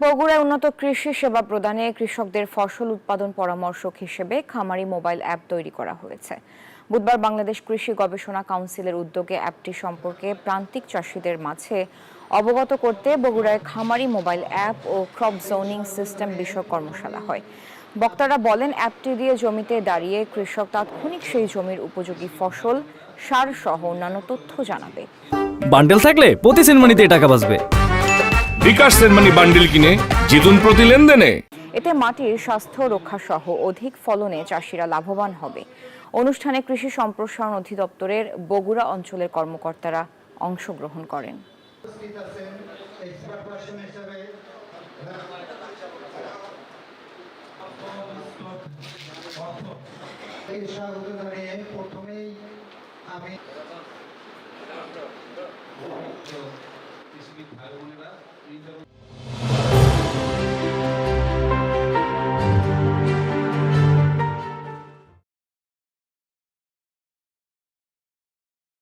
বগুড়ায় উন্নত কৃষি সেবা প্রদানে কৃষকদের ফসল উৎপাদন পরামর্শক হিসেবে খামারি মোবাইল অ্যাপ তৈরি করা হয়েছে। বুধবার বাংলাদেশ কৃষি গবেষণা কাউন্সিলের উদ্যোগে অ্যাপটি সম্পর্কে প্রান্তিক চাষিদের মাঝে অবগত করতে বগুড়ায় খামারি মোবাইল অ্যাপ ও ক্রপ জোনিং সিস্টেম বিষয়ক কর্মশালা হয়। বক্তারা বলেন, অ্যাপটি দিয়ে জমিতে দাঁড়িয়ে কৃষক তাৎক্ষণিক সেই জমির উপযোগী ফসল, সার সহ অন্যান্য তথ্য জানাবে। বান্ডেল থাকলে প্রতি সেনমানিতে টাকা বাঁচবে। বিকাশ সেনমানি বান্ডিল কিনে জিতুন প্রতি লেনদেনে। এতে মাটির স্বাস্থ্য রক্ষা সহ অধিক ফলনে চাষিরা লাভবান হবে। অনুষ্ঠানে কৃষি সম্প্রসারণ অধিদপ্তরের বগুড়া অঞ্চলের কর্মকর্তারা অংশগ্রহণ করেন। স্বাগত জানিয়ে প্রথমেই আমি alguna edad